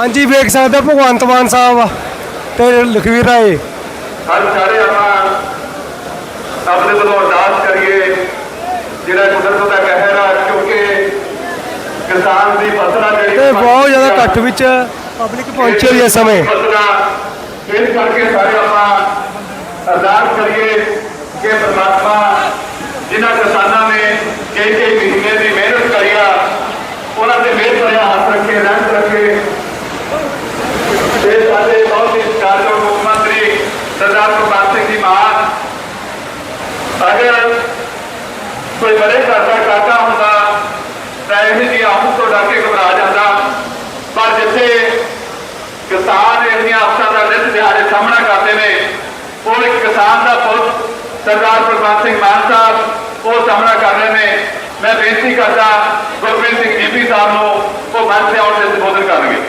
ਹਾਂਜੀ ਵੇਖ ਸਕਦੇ ਹੋ ਭਗਵੰਤ ਮਾਨ ਸਾਹਿਬ ਤੇ ਲਖਵੀਰ ਰਾਏ। ਹਰ ਸਾਰੇ ਆਪਾਂ ਆਪਣੇ ਵੱਲੋਂ ਅਰਦਾਸ ਕਰੀਏ ਜਿਹੜਾ ਕੁਦਰਤ ਦਾ ਕਹਿਰ ਆ ਕਿਉਂਕਿ ਕਿਸਾਨ ਦੀ ਫਸਲ ਆ ਜਿਹੜੀ ਤੇ ਬਹੁਤ ਜ਼ਿਆਦਾ ਇਕੱਠ ਵਿੱਚ ਪਬਲਿਕ ਪਹੁੰਚੀ ਹੋਈ ਹੈ ਇਸ ਸਮੇਂ। ਇਸ ਕਰਕੇ ਸਾਰੇ ਆਪਾਂ ਅਰਦਾਸ ਕਰੀਏ ਕਿ ਪ੍ਰਮਾਤਮਾ ਜਿਨ੍ਹਾਂ ਕਿਸਾਨਾਂ ਨੇ ਕਈ ਕਈ ਮਹੀਨੇ ਦੀ ਮਿਹਨਤ ਕਰੀ ਆ ਉਹਨਾਂ ਤੇ ਮਿਹਰ ਭਰਿਆ ਹੱਥ ਰੱਖੇ ਰਹਿਮਤ ਰੱਖੇ ਤੇ ਸਾਡੇ ਬਹੁਤ ਹੀ ਸਤਿਕਾਰਯੋਗ ਮੁੱਖ ਮੰਤਰੀ ਸਰਦਾਰ ਪ੍ਰਭਾਤ ਸਿੰਘ ਜੀ ਮਾਨ ਅਗਰ ਕੋਈ ਬੜੇ ਘਰ ਦਾ ਕਾਕਾ ਹੁੰਦਾ ਤਾਂ ਇਹ ਜੀ ਆਪ ਤੋਂ ਡਰ ਕੇ ਘਬਰਾ ਜਾਂਦਾ। ਪਰ ਜਿੱਥੇ ਕਿਸਾਨ ਇਹ ਜਿਹੀਆਂ ਆਫਤਾਂ ਦਾ ਨਿਤ ਦਿਹਾੜੇ ਸਾਹਮਣਾ ਕਰਦੇ ਨੇ ਉਹ ਇੱਕ ਕਿਸਾਨ ਦਾ ਪੁੱਤ ਸਰਦਾਰ ਪ੍ਰਭਾਤ ਸਿੰਘ ਮਾਨ ਸਾਹਿਬ ਉਹ ਸਾਹਮਣਾ ਕਰ ਰਹੇ ਨੇ। ਮੈਂ ਬੇਨਤੀ ਕਰਦਾ ਗੁਰਪ੍ਰੀਤ ਸਿੰਘ ਜੀਪੀ ਸਾਹਿਬ ਨੂੰ ਉਹ ਮੰਚ ਤੇ ਆਉਣ ਦੇ ਸੰਬੋਧਨ ਕਰਨਗੇ।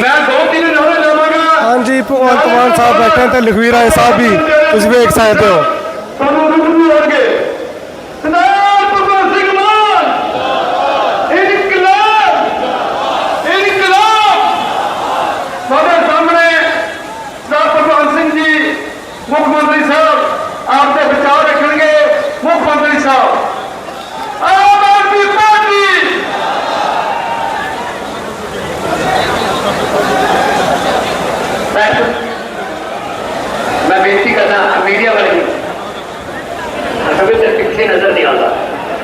ਮੈਂ ਦੋ ਤਿੰਨ ਨਾਰੇ ਲਵਾਂਗਾ ਹਾਂਜੀ ਭਗਵੰਤ ਮਾਨ ਸਾਹਿਬ ਬੈਠੇ ਤੇ ਲਖਵੀਰ ਰਾਏ ਸਾਹਿਬ ਵੀ ਤੁਸੀਂ ਵੇਖ ਸਕਦੇ ਹੋ। ਤੁਹਾਨੂੰ ਰੁਕੂ ਹੋਣਗੇ ਸਰਦਾਰ ਭਗਵੰਤ ਸਿੰਘ ਮਾਨ ਇਨਕਲਾਬ ਇਨਕਲਾਬ ਸਾਡੇ ਸਾਹਮਣੇ ਸਰਦਾਰ ਭਗਵੰਤ ਸਿੰਘ ਜੀ ਮੁੱਖ ਮੰਤਰੀ ਸਾਹਿਬ ਆਪ ਦੇ ਵਿਚਾਰ ਰੱਖਣਗੇ ਮੁੱਖ ਮੰਤਰੀ ਸਾਹਿਬ ਆਮ ਆਦਮੀ ਪਾਰਟੀ ਸਰ ਮੈਂ ਬੇਨਤੀ ਕਰਦਾ ਮੀਡੀਆ ਵਾਲੇ ਨੂੰ ਅਸਲ ਵਿੱਚ ਪਿੱਛੇ ਨਜ਼ਰ ਨਹੀਂ ਆਉਂਦਾ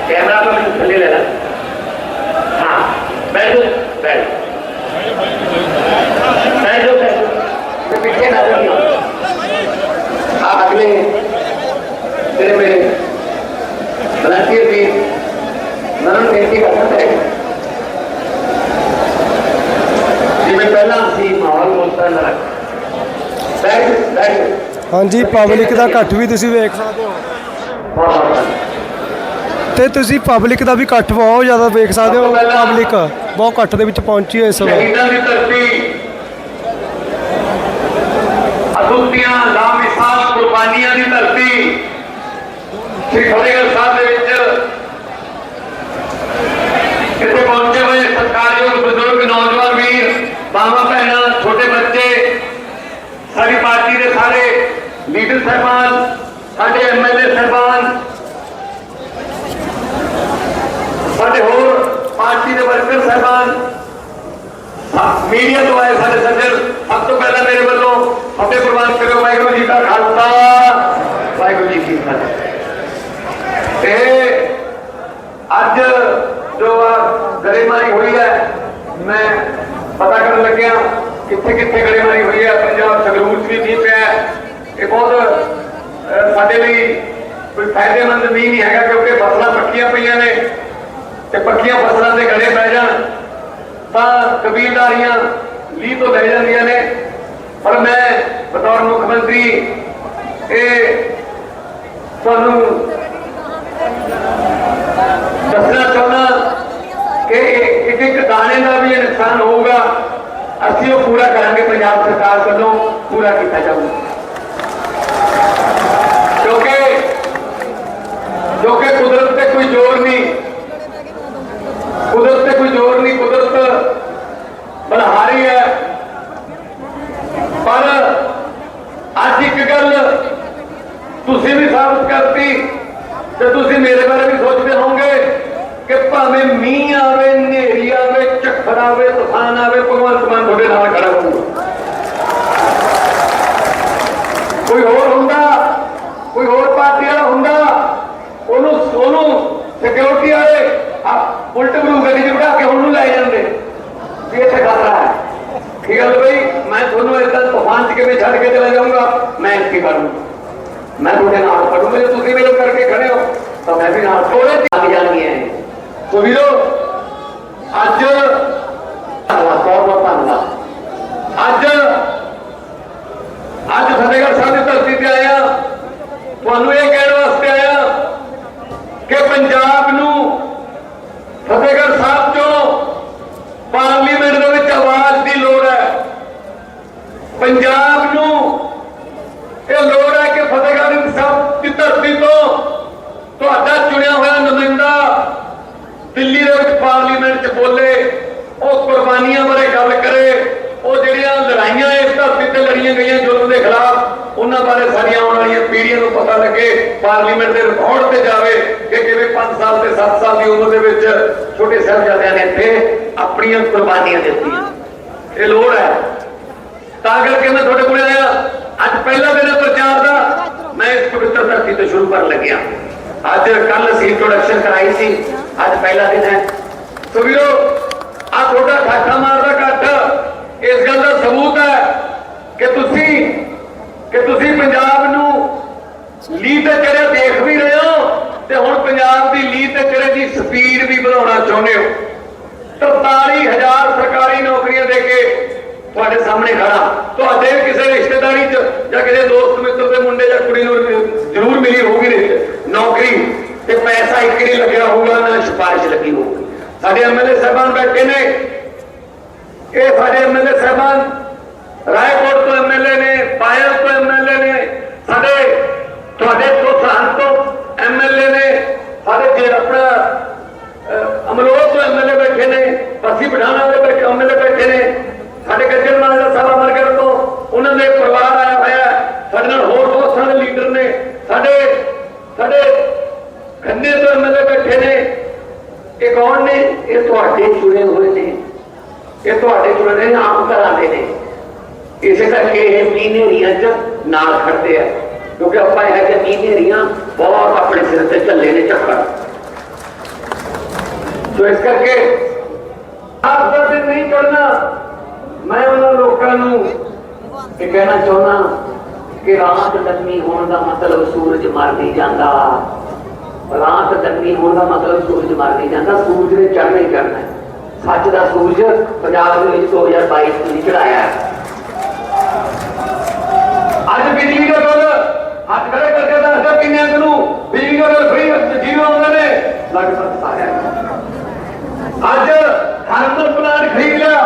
ਕੈਮਰਾ ਤੋਂ ਮੈਨੂੰ ਥੱਲੇ ਲੈ ਲੈ ਹਾਂ ਬੈਠੋ ਬੈਠ ਬੈਠੋ ਬੈਠੋ ਮੈਂ ਪਿੱਛੇ ਨਜ਼ਰ ਨਹੀਂ ਆਉਂਦਾ ਆ ਅਗਲੇ ਤੇਰੇ ਮੇਰੇ ਵਲੰਟੀਅਰ ਵੀ ਮੈਂ ਉਹਨੂੰ ਬੇਨਤੀ ਕਰਦਾ ਹੈ? ਜਿਵੇਂ ਪਹਿਲਾਂ ਸੀ ਮਾਹੌਲ ਮੁਸਤਨ ਰੱਖ। ਬੈਠ ਬੈਠ। ਹਾਂਜੀ ਪਬਲਿਕ ਦਾ ਇਕੱਠ ਵੀ ਤੁਸੀਂ ਵੇਖ ਸਕਦੇ ਹੋ। ਤੇ ਤੁਸੀਂ ਪਬਲਿਕ ਦਾ ਵੀ ਇਕੱਠ ਬਹੁਤ ਜ਼ਿਆਦਾ ਵੇਖ ਸਕਦੇ ਹੋ ਪਬਲਿਕ ਬਹੁਤ ਇਕੱਠ ਦੇ ਵਿੱਚ ਪਹੁੰਚੀ ਹੋਈ ਇਸ ਸਮੇਂ। ਸ਼ਹੀਦਾਂ ਦੀ ਧਰਤੀ ਅਦੁੱਤੀਆਂ ਲਾਮਿਸਾਲ ਕੁਰਬਾਨੀਆਂ ਦੀ ਧਰਤੀ ਸ੍ਰੀ ਫਤਿਹਗੜ੍ਹ ਸਾਹਿਬ ਦੇ ਵਿੱਚ ਇੱਥੇ ਪਹੁੰਚੇ ਹੋਏ ਸਤਿਕਾਰਯੋਗ ਬਜ਼ੁਰਗ ਨੌਜਵਾਨ ਵੀਰ ਮਾਵਾਂ ਭੈਣਾਂ ਛੋਟੇ ਬੱਚੇ ਸਾਡੀ ਪਾਰਟੀ ਦੇ ਸਾਰੇ ਲੀਡਰ ਸਾਹਿਬਾਨ ਸਾਡੇ ਐਮਐਲਏ ਸਾਹਿਬਾਨ ਸਾਡੇ ਹੋਰ ਪਾਰਟੀ ਦੇ ਵਰਕਰ ਸਾਹਿਬਾਨ ਮੀਡੀਆ ਤੋਂ ਆਏ ਸਾਡੇ ਸੱਜਣ ਸਭ ਤੋਂ ਪਹਿਲਾਂ ਮੇਰੇ ਵੱਲੋਂ ਫਤਿਹ ਪ੍ਰਵਾਨ ਕਰੋ, ਵਾਹਿਗੁਰੂ ਜੀ ਦਾ ਖਾਲਸਾ, ਵਾਹਿਗੁਰੂ ਜੀ ਕੀ ਫਤਿਹ। ਤੇ ਅੱਜ ਜੋ ਗਰੇਮਾਰੀ ਹੋਈ ਹੈ, ਮੈਂ ਪਤਾ ਕਰਨ ਲੱਗਿਆ ਕਿੱਥੇ ਕਿੱਥੇ ਗਰੇਮਾਰੀ ਹੋਈ ਹੈ, ਪੰਜਾਬ ਸੰਗਰੂਰ 'ਚ ਵੀ ਕੀ ਪਿਆ ਇਹ ਬਹੁਤ ਸਾਡੇ ਲਈ ਕੋਈ ਫਾਇਦੇਮੰਦ ਮੀਂਹ ਨਹੀਂ ਹੈਗਾ ਕਿਉਂਕਿ ਫਸਲਾਂ ਪੱਕੀਆਂ ਪਈਆਂ ਨੇ ਤੇ ਪੱਕੀਆਂ ਫਸਲਾਂ ਦੇ ਗਲੇ ਪੈ ਜਾਣ, ਤਾਂ ਕਬੀਲਦਾਰੀਆਂ ਲੀਹ ਤੋਂ ਲੈ ਜਾਂਦੀਆਂ ਨੇ। ਪਰ ਮੈਂ ਬਤੌਰ ਮੁੱਖ ਮੰਤਰੀ, ਇਹ ਤੁਹਾਨੂੰ ਦੱਸਣਾ ਚਾਹੁੰਦਾ ਕਿ ਇੱਕ ਇੱਕ ਦਾਣੇ ਦਾ ਵੀ ਨੁਕਸਾਨ ਹੋਊਗਾ। ਅਸੀਂ ਉਹ ਪੂਰਾ ਕਰਾਂਗੇ, ਪੰਜਾਬ ਸਰਕਾਰ ਵੱਲੋਂ ਪੂਰਾ ਕੀਤਾ ਜਾਊਗਾ। ਕਿਉਂਕਿ ਕਿਉਂਕਿ ਕੁਦਰਤ ਤੇ ਕੋਈ ਜ਼ੋਰ ਨਹੀਂ ਕੁਦਰਤ ਤੇ ਕੋਈ ਜ਼ੋਰ ਨਹੀਂ ਕੁਦਰਤ ਬਲਹਾਰੀ ਹੈ ਪਰ ਅੱਜ ਇੱਕ ਗੱਲ ਤੁਸੀਂ ਵੀ ਸਾਬਤ ਕਰਤੀ ਤੇ ਤੁਸੀਂ ਮੇਰੇ ਬਾਰੇ ਵੀ ਸੋਚਦੇ ਹੋਵੋਗੇ ਕਿ ਭਾਵੇਂ ਮੀਂਹ ਆਵੇ ਹਨੇਰੀ ਆਵੇ ਝੱਖੜ ਆਵੇ ਤੂਫਾਨ ਆਵੇ ਭਗਵੰਤ ਮਾਨ ਤੁਹਾਡੇ ਨਾਲ ਖੜਾ ਹੋਊਗਾ। ਕੋਈ ਹੋਰ ਹੁੰਦਾ? ਕੋਈ ਹੋਰ ਪਾਰਟੀ ਵਾਲਾ ਹੁੰਦਾ? ਉਹਨੂੰ ਉਹਨੂੰ ਸਿਕਿਉਰਿਟੀ ਵਾਲੇ ਆ ਉਲਟ ਬਰੂ ਗੱਡੀ 'ਚ ਬਿਠਾ ਕੇ ਉਹਨੂੰ ਲੈ ਜਾਂਦੇ। ਵੀ ਇੱਥੇ ਖਤਰਾ ਹੈ। ਕੀ ਗੱਲ ਬਈ? ਮੈਂ ਤੁਹਾਨੂੰ ਇਦਾਂ ਤੂਫਾਨ 'ਚ ਕਿਵੇਂ ਛੱਡ ਕੇ ਚਲਾ ਜਾਊਂਗਾ? ਮੈਂ ਕੀ ਕਰੂੰ ਮੈਂ ਤੁਹਾਡੇ ਨਾਲ ਖੜੂੰਗਾ ਜੇ ਤੁਸੀਂ ਮੇਰੇ ਕਰਕੇ ਖੜੇ ਹੋ ਤਾਂ ਮੈਂ ਵੀ ਨਾਲ ਥੋੜੇ ਲੱਗ ਜਾਣਗੀਆਂ ਸੋ ਵੀਰੋ ਅੱਜ ਬਹੁਤ ਬਹੁਤ ਧੰਨਵਾਦ। ਅੱਜ ਅੱਜ ਫਤਿਹਗੜ੍ਹ ਸਾਹਿਬ ਦੀ ਧਰਤੀ ਤੇ ਆਇਆ। ਤੁਹਾਨੂੰ ਇਹ ਕਹਿਣ ਵਾਸਤੇ ਆਇਆ ਕਿ ਪੰਜਾਬ ਨੂੰ ਫਤਿਹਗੜ੍ਹ ਸਾਹਿਬ ਚੋਂ ਪਾਰਲੀਮੈਂਟ ਦੇ ਵਿੱਚ ਆਵਾਜ਼ ਦੀ ਲੋੜ ਹੈ ਪੰਜਾਬ ਨੂੰ ਇਹ ਲੋੜ ਹੈ ਕਿ ਫਤਿਹਗੜ੍ਹ ਸਾਹਿਬ ਦੀ ਧਰਤੀ ਤੋਂ ਤੁਹਾਡਾ ਚੁਣਿਆ ਹੋਇਆ ਨੁਮਾਇੰਦਾ ਦਿੱਲੀ ਦੇ ਵਿੱਚ ਪਾਰਲੀਮੈਂਟ 'ਚ ਬੋਲੇ ਉਹ ਕੁਰ- ਪਾਰਲੀਮੈਂਟ ਦੇ ਰਿਕਾਰਡ ਤੇ ਜਾਵੇ ਕਿ ਕਿਵੇਂ 5 ਸਾਲ ਤੇ 7 ਸਾਲ ਦੀ ਉਮਰ ਦੇ ਵਿੱਚ ਛੋਟੇ ਸਾਹਿਬਜ਼ਾਦਿਆਂ ਨੇ ਇੱਥੇ ਆਪਣੀਆਂ ਕੁਰਬਾਨੀਆਂ ਦਿੱਤੀਆਂ। ਇਹ ਲੋੜ ਹੈ। ਤਾਂ ਕਰਕੇ ਮੈਂ ਤੁਹਾਡੇ ਕੋਲ ਆਇਆ। ਅੱਜ ਪਹਿਲਾ ਦਿਨ ਪ੍ਰਚਾਰ ਦਾ। ਮੈਂ ਇਸ ਪਵਿੱਤਰ ਧਰਤੀ ਤੋਂ ਸ਼ੁਰੂ ਕਰਨ ਲੱਗਿਆ। ਅੱਜ ਕੱਲ ਅਸੀਂ ਇੰਟਰੋਡਕਸ਼ਨ ਕਰਾਈ ਸੀ। ਅੱਜ ਪਹਿਲਾ ਦਿਨ ਹੈ। ਸੋ ਵੀਰੋ ਆ ਤੁਹਾਡਾ ਠਾਠਾ ਮਾਰਦਾ ਘੱਟ। ਇਸ ਗੱਲ ਦਾ ਸਬੂਤ ਹੈ ਕਿ ਤੁਸੀਂ ਕਿ ਤੁਸੀਂ ਪੰਜਾਬ ਨੂੰ ਲੀਹ ਤੇ ਚੜਿਆ ਦੇਖ ਵੀ ਰਹੇ ਹੋ ਤੇ ਹੁਣ ਪੰਜਾਬ ਦੀ ਲੀਹ ਤੇ ਚੜੇ ਦੀ ਸਪੀਡ ਵੀ ਵਧਾਉਣਾ ਚਾਹੁੰਦੇ ਹੋ। 43000 ਸਰਕਾਰੀ ਨੌਕਰੀਆਂ ਦੇ ਕੇ ਤੁਹਾਡੇ ਸਾਹਮਣੇ ਖੜਾ। ਤੁਹਾਡੇ ਕਿਸੇ ਰਿਸ਼ਤੇਦਾਰੀ ਚ ਜਾਂ ਕਿਸੇ ਦੋਸਤ ਮਿੱਤਰ ਦੇ ਮੁੰਡੇ ਜਾਂ ਕੁੜੀ ਨੂੰ ਜ਼ਰੂਰ ਮਿਲੀ ਹੋਊਗੀ ਨੇ ਨੌਕਰੀ ਤੇ ਪੈਸਾ ਇੱਕ ਨਹੀਂ ਲੱਗਿਆ ਹੋਊਗਾ ਨਾ ਸਿਫਾਰਿਸ਼ ਲੱਗੀ ਹੋਊਗੀ। ਸਾਡੇ ਐਮਐਲਏ ਸਾਹਿਬਾਨ ਬੈਠੇ ਨੇ। ਇਹ ਸਾਡੇ ਐਮਐਲਏ ਸਾਹਿਬਾਨ ਰਾਏਕੋਟ ਤੋਂ ਐਮਐਲਏ ਨੇ ਪਾਇਲ ਤੋਂ ਐਮਐਲਏ ਨੇ ਸਾਡੇ ਤੁਹਾਡੇ ਤੋਂ ਸਰਹੰਦ ਤੋਂ ਐਮਐਲਏ ਨੇ ਸਾਡੇ ਜੇ ਆਪਣਾ ਅਹ, ਅਮਲੋਹ ਤੋਂ ਐਮਐਲਏ ਬੈਠੇ ਅਸੀਂ ਪੱਸੀ ਪਠਾਣਾ ਦੇ ਬੈਠੇ ਐਮਐਲਏ ਬੈਠੇ ਨੇ। ਸਾਡੇ ਗੱਜਰ ਮਾਨ ਦਾ ਸਾਹਿਬ ਅਮਰਗੜ ਤੋਂ ਉਹਨਾਂ ਦੇ ਪਰਿਵਾਰ ਆਇਆ ਹੋਇਆ ਸਾਡੇ ਨਾਲ ਹੋਰ ਬਹੁਤ ਸਾਰੇ ਲੀਡਰ ਨੇ। ਸਾਡੇ ਸਾਡੇ ਖੰਨੇ ਤੋਂ ਐਮਐਲਏ ਬੈਠੇ ਨੇ। ਇਹ ਕੌਣ ਨੇ? ਇਹ ਤੁਹਾਡੇ ਚੁਣੇ ਹੋਏ ਨੇ। ਇਹ ਤੁਹਾਡੇ ਚੁਣੇ ਨੇ ਆਮ ਘਰਾਂ ਦੇ ਨੇ। ਇਸੇ ਕਰਕੇ ਇਹ ਮੀਨੇਰੀਆਂ ਚ ਨਾਲ ਖੜਦੇ ਆ। ਕਿਉਂਕਿ ਆਪਾਂ ਇਹ ਕਿ ਮੀਨੇਰੀਆਂ ਬਹੁਤ ਆਪਣੇ ਸਿਰ ਤੇ ਝੱਲੇ ਨੇ ਚੱਕਰ ਸੋ ਇਸ ਕਰਕੇ ਆਪ ਦਾ ਦਿਨ ਨਹੀਂ ਕਰਨਾ। ਮੈਂ ਉਹਨਾਂ ਲੋਕਾਂ ਨੂੰ ਇਹ ਕਹਿਣਾ ਚਾਹੁੰਦਾ ਕਿ ਰਾਤ ਲੰਮੀ ਹੋਣ ਦਾ ਮਤਲਬ ਸੂਰਜ ਮਰ ਨਹੀਂ ਜਾਂਦਾ। ਰਾਤ ਲੰਮੀ ਹੋਣ ਦਾ ਮਤਲਬ ਸੂਰਜ ਮਰ ਨਹੀਂ ਜਾਂਦਾ। ਸੂਰਜ ਨੇ ਚੜ੍ਹਨਾ ਹੀ ਚੜ੍ਹਨਾ ਸੱਚ ਦਾ ਸੂਰਜ ਪੰਜਾਬ ਦੇ ਵਿੱਚ 2022 ਤੋਂ ਚੜਾਇਆ ਅੱਜ ਬਿਜਲੀ ਦਾ ਬਿੱਲ ਹੱਥ ਖੜੇ ਕਰਕੇ ਦੱਸਦਾ ਕਿੰਨੇ ਨੂੰ। ਬਿਜਲੀ ਦਾ ਬਿੱਲ ਫ੍ਰੀ ਜੀਰੋ ਆਉਂਦੇ ਨੇ। ਲਗਭਗ ਸਾਰਿਆਂ ਅੱਜ ਥਰਮਲ ਪਲਾਂਟ ਖਰੀਦ ਲਿਆ।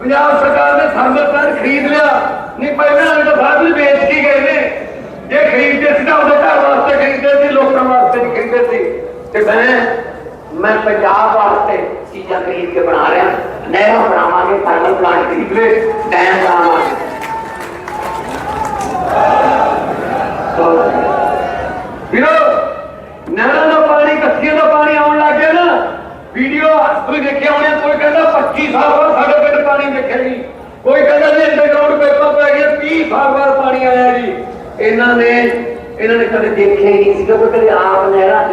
ਪੰਜਾਬ ਸਰਕਾਰ ਨੇ ਥਰਮਲ ਪਲਾਂਟ ਖਰੀਦ ਲਿਆ। ਨਹੀਂ, ਪਹਿਲਾਂ ਵਾਲੇ ਤਾਂ ਬਾਅਦ ਵਿੱਚ ਵੇਚ ਕੇ ਗਏ ਨੇ। ਜੇ ਖਰੀਦਦੇ ਸੀ ਤਾਂ ਉਹਦੇ ਘਰ ਵਾਸਤੇ ਖਰੀਦਦੇ ਸੀ, ਲੋਕਾਂ ਵਾਸਤੇ ਨਹੀਂ ਖਰੀਦਦੇ ਸੀ। ਤੇ ਮੈਂ ਮੈਂ ਪੰਜਾਬ ਵਾਸਤੇ ਚੀਜ਼ਾਂ ਖਰੀਦ ਕੇ ਬਣਾ ਰਿਹਾ। ਨਹਿਰਾਂ ਬਣਾਵਾਂਗੇ ਥਰਮਲ ਪਲਾਂਟ ਖਰੀਦ ਲੈ ਡੈਮ ਬਣਾਵਾਂਗੇ। ਵੀਰੋ, ਨਹਿਰਾਂ ਦਾ ਪਾਣੀ ਕੱਸੀਆਂ ਦਾ ਪਾਣੀ ਆਉਣ ਲੱਗ ਗਿਆ ਨਾ ਵੀਡੀਓ ਤੁਸੀਂ ਹੋਣਾ, ਕੋਈ ਕਹਿੰਦਾ 25 ਸਾਲ ਬਾਅਦ ਸਾਡੇ ਪਿੰਡ ਪਾਣੀ ਦੇਖਿਆ ਜੀ। ਕੋਈ ਕਹਿੰਦਾ ਜੀ ਅੰਡਰਗਰਾਉਂਡ ਪੈਪਾ ਪੈ ਗਿਆ 30 ਸਾਲ ਬਾਅਦ ਪਾਣੀ ਆਇਆ ਜੀ। ਇਹਨਾਂ ਨੇ ਇਹਨਾਂ ਨੇ ਕਦੇ ਦੇਖਿਆ ਹੀ ਨਹੀਂ ਸੀਗਾ, ਕੋਈ ਕਦੇ ਆਪ ਨਹਿਰਾਂ 'ਚ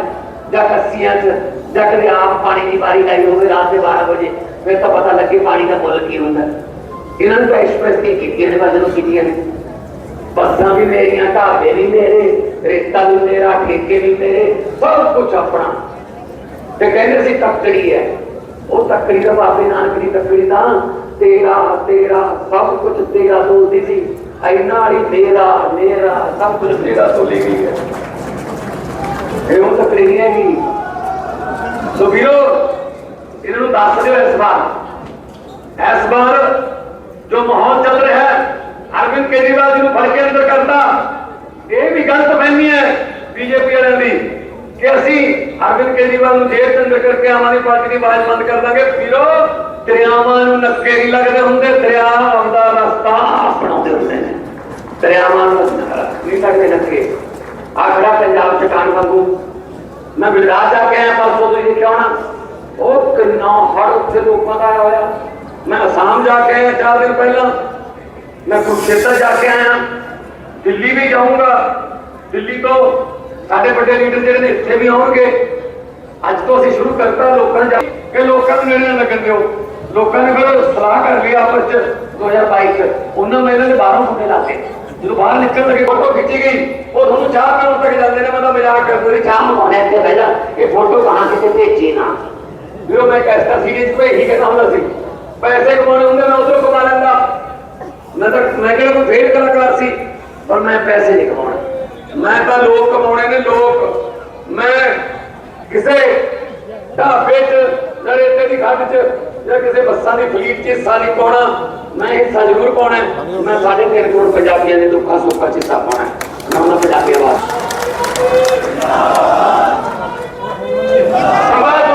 ਜਾਂ ਕੱਸੀਆਂ 'ਚ ਜਾਂ ਕਦੇ ਆਪ ਪਾਣੀ ਦੀ ਵਾਰੀ ਲਾਈ ਹੋਵੇ ਰਾਤ ਦੇ 12 ਵਜੇ, ਫਿਰ ਤਾਂ ਪਤਾ ਲੱਗੇ ਪਾਣੀ ਦਾ ਮੁੱਲ ਕੀ ਹੁੰਦਾ। ਇਹਨਾਂ ਨੇ ਤਾਂ ਐਕਸਪ੍ਰੈਸ ਕੀਤੀਆਂ ਨੇ ਜਦੋਂ ਕੀਤੀਆਂ ਨੇ। ਬੱਸਾਂ ਵੀ ਮੇਰੀਆਂ, ਢਾਬੇ ਵੀ ਮੇਰੇ, ਰੇਤਾ ਵੀ ਮੇਰਾ, ਠੇਕੇ ਵੀ ਮੇਰੇ, ਸਭ ਕੁਝ ਆਪਣਾ। ਤੇ ਕਹਿੰਦੇ ਸੀ ਤੱਕੜੀ ਹੈ। ਉਹ ਤੱਕੜੀ ਦਾ ਬਾਬੇ ਨਾਨਕ ਦੀ ਤੱਕੜੀ ਦਾ ਤੇਰਾ ਤੇਰਾ, ਸਭ ਕੁਝ ਤੇਰਾ ਬੋਲਦੀ ਸੀ। ਐਨਾ ਵਾਲੀ ਮੇਰਾ ਮੇਰਾ, ਸਭ ਕੁਝ ਤੇਰਾ ਤੋਂ ਲੈ ਗਈ ਹੈ। ਇਹ ਉਹ ਤੱਕੜੀ ਨਹੀਂ ਹੈਗੀ। ਸੋ ਵੀਰੋ, ਇਹਨਾਂ ਨੂੰ ਦੱਸ ਦਿਓ ਇਸ ਵਾਰ। ਇਸ ਵਾਰ ਜੋ ਮਾਹੌਲ ਚੱਲ ਰਿਹਾ ਹੈ, ਅਰਵਿੰਦ ਕੇਜਰੀਵਾਲ ਜੀ ਨੂੰ ਫੜ ਕੇ ਅੰਦਰ ਕਰਤਾ। ਇਹ ਵੀ ਗਲਤ ਫਹਿਮੀ ਹੈ ਬੀਜੇਪੀ ਵਾਲਿਆਂ ਦੀ। ਕਿ ਅਸੀਂ ਅਰਵਿੰਦ ਕੇਜਰੀਵਾਲ ਨੂੰ ਜੇਲ੍ਹ ਅੰਦਰ ਕਰਕੇ ਆਮ ਆਦਮੀ ਪਾਰਟੀ ਦੀ ਆਵਾਜ਼ ਬੰਦ ਕਰ ਦਾਂਗੇ। ਵੀਰੋ, ਦਰਿਆਵਾਂ ਨੂੰ ਨੱਕੇ ਨਹੀਂ ਲੱਗਦੇ ਹੁੰਦੇ, ਦਰਿਆ ਆਉਂਦਾ ਰਸਤਾ ਬਣਾਉਂਦੇ ਹੁੰਦੇ ਨੇ। ਦਰਿਆਵਾਂ ਨੂੰ ਨਹੀਂ ਲੱਗਦੇ ਨੱਕੇ। ਆਖੜਾ ਪੰਜਾਬ ਚ ਕਾਨ ਵਾਂਗੂ। ਮੈਂ ਗੁਜਰਾਤ ਜਾ ਕੇ ਆਇਆ, ਪਰਸੋਂ ਤੁਸੀਂ ਦੇਖਿਆ ਹੋਣਾ। ਉਹ ਕਿੰਨਾ ਹੜ ਉੱਥੇ ਲੋਕਾਂ ਦਾ ਹੋਇਆ। ਮੈਂ ਅਸਾਮ ਜਾ ਕੇ ਆਇਆ ਚਾਰ ਦਿਨ ਪਹਿਲਾਂ। ਮੈਂ ਕੁਰਕਸ਼ੇਤਰ ਜਾ ਕੇ ਆਇਆ। ਦਿੱਲੀ ਵੀ ਜਾਊਂਗਾ। ਦਿੱਲੀ ਤੋਂ ਸਾਡੇ ਵੱਡੇ ਲੀਡਰ ਜਿਹੜੇ ਨੇ, ਇੱਥੇ ਵੀ ਆਉਣਗੇ। ਅੱਜ ਤੋਂ ਅਸੀਂ ਸ਼ੁਰੂ ਕਰਤਾ ਲੋਕਾਂ ਨੂੰ ਕਿ ਲੋਕਾਂ ਨੂੰ ਨੇੜੇ ਲੱਗਣ ਦਿਓ। ਲੋਕਾਂ ਨੇ ਫਿਰ ਸਲਾਹ ਕਰ ਲਈ ਆਪਸ ਚ 2022 ਚ। ਉਹਨਾਂ ਨੇ ਇਹਨਾਂ ਦੇ ਬਾਹਰੋਂ ਮੁੰਡੇ ਲਾਤੇ। ਜਦੋਂ ਬਾਹਰ ਨਿਕਲਣ ਲੱਗੇ ਫੋਟੋ ਖਿੱਚੀ ਗਈ। ਉਹ ਤੁਹਾਨੂੰ ਚਾਹ ਕਰਨ ਤੱਕ ਜਾਂਦੇ ਨੇ, ਬੰਦਾ ਤਾਂ ਮਜ਼ਾਕ ਕਰਦੇ ਨੇ, ਚਾਹ ਮੰਗਾਉਣੇ ਇੱਥੇ ਪਹਿਲਾਂ ਇਹ ਫੋਟੋ ਕਹਾਂ ਕਿਤੇ ਭੇਜੀ ਨਾ। ਵੀਰੋ, ਮੈਂ ਕਹਿਤਾ ਸੀਰੀਜ਼ ਕੋਈ ਹੀ ਕਹਿੰਦਾ ਹੁੰਦਾ ਸੀ। ਪੈਸੇ ਕਮਾਉਣੇ ਹੁੰਦੇ, ਮੈਂ ਉਧਰੋਂ ਕਮਾ ਲੈਂਦਾ। ਮੈਂ ਤਾਂ, ਮੈਂ ਕਿਹਾ ਕੋਈ ਫੇਰ ਕਲਾਕਾਰ ਸੀ, ਪਰ ਮੈਂ ਪੈਸੇ ਨਹੀਂ ਕਮਾਉਣੇ। ਮੈਂ ਤਾਂ ਲੋਕ ਕਮਾਉਣੇ ਨੇ, ਲੋਕ। ਮੈਂ ਕਿਸੇ ਢਾਬੇ 'ਚ ਨਰੇਤੇ ਦੀ ਖੱਡ 'ਚ, ਜਾਂ ਕਿਸੇ ਬੱਸਾਂ ਦੀ ਫਲੀਟ 'ਚ ਹਿੱਸਾ ਨਹੀਂ ਪਾਉਣਾ। ਮੈਂ ਹਿੱਸਾ ਜ਼ਰੂਰ ਪਾਉਣਾ ਮੈਂ ਸਾਡੇ 3 ਕੋਲ ਪੰਜਾਬੀਆਂ ਦੇ ਦੁੱਖਾਂ ਸੁੱਖਾਂ 'ਚ ਹਿੱਸਾ ਪਾਉਣਾ ਮੈਂ ਉਹਨਾਂ ਪੰਜਾਬੀ ਆਵਾਜ਼ ਜਿੰਦਾਬਾਦ